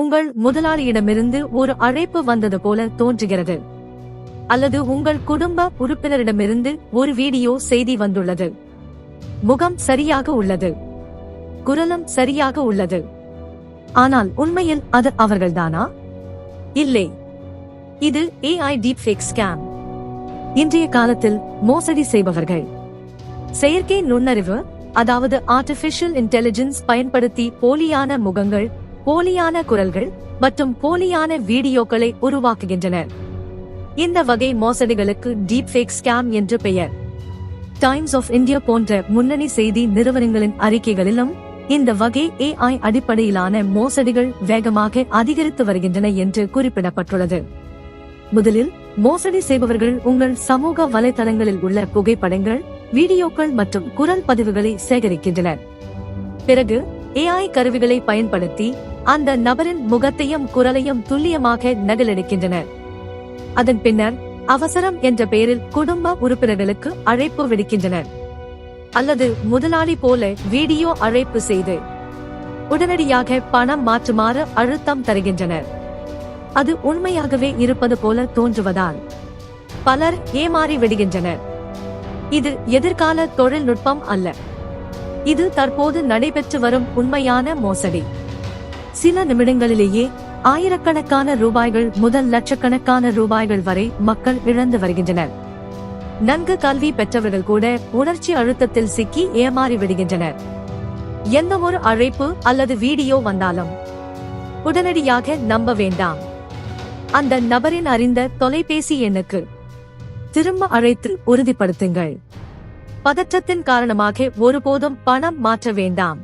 உங்கள் முதலாளியிடமிருந்து ஒரு அழைப்பு வந்தது போல தோன்றுகிறது. அல்லது உங்கள் குடும்ப உறுப்பினரிடமிருந்து ஒரு வீடியோ செய்தி வந்துள்ளது. முகம் சரியாக உள்ளது. குரலும் சரியாக உள்ளது. ஆனால் உண்மையில் அது அவர்கள்தானா? இல்லை. இது ஏஐ டீப்ஃபேக் ஸ்கேம் இன்றைய காலத்தில் மோசடி செய்பவர்கள். செயற்கை நுண்ணறிவு அதாவது ஆர்டிபிஷியல் இன்டெலிஜென்ஸ் பயன்படுத்தி போலியான முகங்கள் போலியான குரல்கள் மற்றும் போலியான வீடியோக்களை உருவாக்குகின்றனர் இந்த வகை மோசடிகளுக்கு டீப் ஃபேக் ஸ்கேம் என்று பெயர். டைம்ஸ் ஆஃப் இந்தியா போன்ற முன்னணி செய்தி நிறுவனங்களின் அறிக்கைகளிலும் இந்த வகை ஏஐ அடிப்படையிலான மோசடிகள் வேகமாக அதிகரித்து வருகின்றன என்று குறிப்பிடப்பட்டுள்ளது. முதலில் மோசடி செய்பவர்கள் உங்கள் சமூக வலைதளங்களில் உள்ள புகைப்படங்கள் வீடியோக்கள் மற்றும் குரல் பதிவுகளை சேகரிக்கின்றனர். பிறகு ஏஐ கருவிகளை பயன்படுத்தி அந்த நபரின் முகத்தையும் குரலையும் துல்லியமாக நகலெடுக்கின்றனர் அதன் பின்னர் அவசரம் என்ற பெயரில் குடும்ப உறுப்பினர்களுக்கு அழைப்பு விடுக்கின்றனர் அல்லது முதலாளி போல வீடியோ அழைப்பு செய்து உடனடியாக பணம் மாற்றுமாறு அழுத்தம் தருகின்றனர் அது உண்மையாகவே இருப்பது போல தோன்றுவதால் பலர் ஏமாறி விடுகின்றனர் இது எதிர்கால தொழில்நுட்பம் அல்ல. இது தற்போது நடைபெற்று வரும் உண்மையான மோசடி. சில நிமிடங்களிலேயே ஆயிரக்கணக்கான ரூபாய்கள் முதல் லட்சக்கணக்கான ரூபாய்கள் வரை மக்கள் இழந்து வருகின்றனர். நன்கு கல்வி பெற்றவர்கள் கூட உணர்ச்சி அழுத்தத்தில் சிக்கி ஏமாறி விடுகின்றனர். எந்த ஒரு அழைப்பு அல்லது வீடியோ வந்தாலும் உடனடியாக நம்ப வேண்டாம். அந்த நபரின் அறிந்த தொலைபேசி எண்ணுக்கு திரும்ப அழைத்து உறுதிப்படுத்துங்கள். பதற்றத்தின் காரணமாக ஒருபோதும் பணம் மாற்ற வேண்டாம்.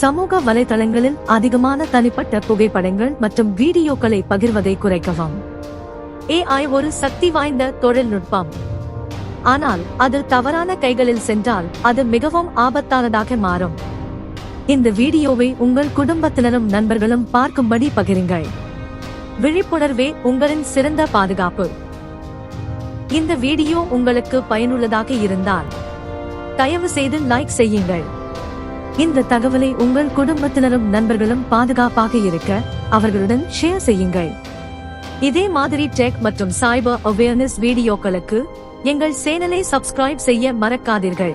சமூக வலைதளங்களில் அதிகமான தனிப்பட்ட புகைப்படங்கள் மற்றும் வீடியோக்களை பகிர்வதை குறைக்கவும். ஏஐ ஒரு சக்தி வாய்ந்த தொழில்நுட்பம். ஆனால் அது தவறான கைகளில் சென்றால் அது மிகவும் ஆபத்தானதாக மாறும். இந்த வீடியோவை உங்கள் குடும்பத்தினரும் நண்பர்களும் பார்க்கும்படி பகிருங்கள். விழிப்புணர்வே உங்களின் சிறந்த பாதுகாப்பு. இந்த வீடியோ உங்களுக்கு பயனுள்ளதாக இருந்தால் தயவு செய்து லைக் செய்யுங்கள். இந்த தகவலை உங்கள் குடும்பத்தினரும் நண்பர்களும் பாதுகாப்பாக இருக்க அவர்களுடன் ஷேர் செய்யுங்கள். இதே மாதிரி டெக் மற்றும் சைபர் அவேர்னஸ் வீடியோக்களுக்கு எங்கள் சேனலை சப்ஸ்கிரைப் செய்ய மறக்காதீர்கள்.